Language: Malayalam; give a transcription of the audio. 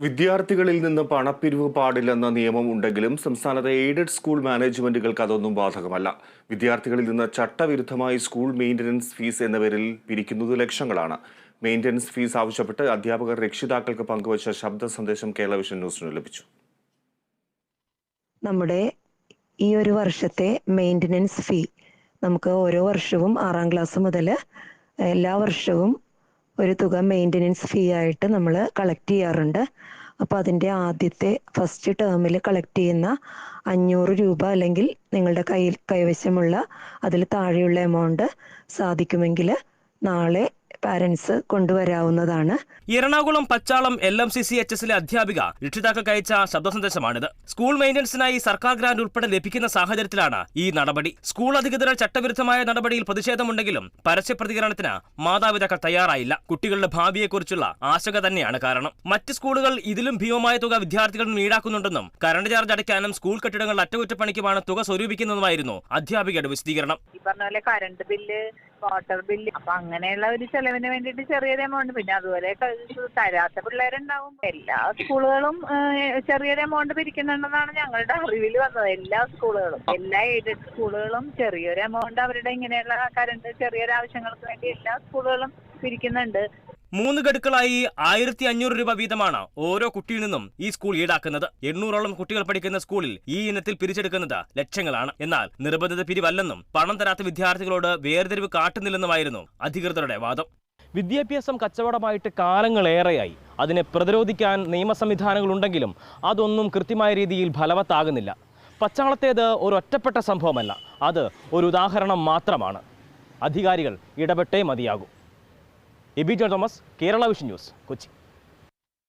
വിദ്യാർത്ഥികളിൽ നിന്ന് പണപ്പിരിവ് പാടില്ലെന്ന നിയമം ഉണ്ടെങ്കിലും സംസ്ഥാനത്തെ എയ്ഡഡ് സ്കൂൾ മാനേജ്മെന്റുകൾക്ക് അതൊന്നും ബാധകമല്ല. വിദ്യാർത്ഥികളിൽ നിന്ന് ചട്ടവിരുദ്ധമായി സ്കൂൾ മെയിന്റനൻസ് ഫീസ് എന്ന പേരിൽ പിരിക്കുന്നത് ലക്ഷങ്ങളാണ്. മെയിന്റനൻസ് ഫീസ് ആവശ്യപ്പെട്ട് അധ്യാപകർ രക്ഷിതാക്കൾക്ക് പങ്കുവച്ച ശബ്ദ സന്ദേശം കേരള വിഷൻ ന്യൂസിന് ലഭിച്ചു. നമ്മുടെ ഈ ഒരു വർഷത്തെ മെയിന്റനൻസ് ഫീ നമുക്ക് ഓരോ വർഷവും ആറാം ക്ലാസ് മുതൽ എല്ലാ വർഷവും ഒരു തുക മെയിന്റനൻസ് ഫീ ആയിട്ട് നമ്മൾ കളക്ട് ചെയ്യാറുണ്ട്. അപ്പോൾ അതിന്റെ ആദ്യത്തെ ഫസ്റ്റ് ടേമിൽ കളക്ട് ചെയ്യുന്ന അഞ്ഞൂറ് രൂപ അല്ലെങ്കിൽ നിങ്ങളുടെ കയ്യിൽ കൈവശമുള്ള അതിൽ താഴെയുള്ള എമൗണ്ട് സാധിക്കുമെങ്കിൽ നാളെ parents കൊണ്ടുവരാവുന്നതാണ്. Ernakulam Pachalam L M C C H എസിലെ അധ്യാപിക രക്ഷിതാക്കൾക്ക് അയച്ച ശബ്ദ സന്ദേശമാണിത് സ്കൂൾ മെയിന്റനൻസിനായി സർക്കാർ ഗ്രാന്റ് ഉൾപ്പെടെ ലഭിക്കുന്ന സാഹചര്യത്തിലാണ് ഈ നടപടി. സ്കൂൾ അധികൃതരുടെ ചട്ടവിരുദ്ധമായ നടപടിയിൽ പ്രതിഷേധമുണ്ടെങ്കിലും പരസ്യ പ്രതികരണത്തിന് മാതാപിതാക്കൾ തയ്യാറായില്ല. കുട്ടികളുടെ ഭാവിയെക്കുറിച്ചുള്ള ആശങ്ക തന്നെയാണ് കാരണം. മറ്റ് സ്കൂളുകൾ ഇതിലും ഭീമമായ തുക വിദ്യാർത്ഥികളിൽ നിന്ന് ഈടാക്കുന്നുണ്ടെന്നും കറണ്ട് ചാർജ് അടയ്ക്കാനും സ്കൂൾ കെട്ടിടങ്ങളുടെ അറ്റകുറ്റപ്പണിക്കുമാണ് തുക സ്വരൂപിക്കുന്നതുമായിരുന്നു അധ്യാപികയുടെ വിശദീകരണം. ഈ പറഞ്ഞ പോലെ കറണ്ട് ബില്ല് വാട്ടർ ബില്ല് അപ്പൊ അങ്ങനെയുള്ള ഒരു ചെലവിന് വേണ്ടിയിട്ട് ചെറിയൊരു എമൗണ്ട് പിന്നെ അതുപോലെ തരാത്ത പിള്ളേരുണ്ടാവും. എല്ലാ സ്കൂളുകളും ചെറിയ ചെറിയൊരു എമൗണ്ട് പിരിക്കുന്നുണ്ടെന്നാണ് ഞങ്ങളുടെ അറിവിൽ വന്നത്. എല്ലാ സ്കൂളുകളും. എല്ലാ എയ്ഡഡ് സ്കൂളുകളും ചെറിയൊരു എമൗണ്ട് അവരുടെ ഇങ്ങനെയുള്ള കറണ്ട് ചെറിയൊരു ആവശ്യങ്ങൾക്ക് വേണ്ടി എല്ലാ സ്കൂളുകളും പിരിക്കുന്നുണ്ട്. മൂന്ന് ഗഡുക്കളായി ആയിരത്തി അഞ്ഞൂറ് രൂപ വീതമാണ് ഓരോ കുട്ടിയിൽ നിന്നും ഈ സ്കൂൾ ഈടാക്കുന്നത്. എണ്ണൂറോളം കുട്ടികൾ പഠിക്കുന്ന സ്കൂളിൽ ഈ ഇനത്തിൽ പിരിച്ചെടുക്കുന്നത് ലക്ഷങ്ങളാണ്. എന്നാൽ നിർബന്ധിത പിരിവല്ലെന്നും പണം തരാത്ത വിദ്യാർത്ഥികളോട് വേർതിരിവ് കാട്ടുന്നില്ലെന്നുമായിരുന്നു അധികൃതരുടെ വാദം. വിദ്യാഭ്യാസം കച്ചവടമായിട്ട് കാലങ്ങളേറെയായി. അതിനെ പ്രതിരോധിക്കാൻ നിയമ സംവിധാനങ്ങളുണ്ടെങ്കിലും അതൊന്നും കൃത്യമായ രീതിയിൽ ഫലവത്താകുന്നില്ല. പച്ചാളത്തേത് ഒരു ഒറ്റപ്പെട്ട സംഭവമല്ല. അത് ഒരു ഉദാഹരണം മാത്രമാണ്. അധികാരികൾ ഇടപെട്ടേ മതിയാകൂ. Abi John Thomas Kerala vision news Kochi.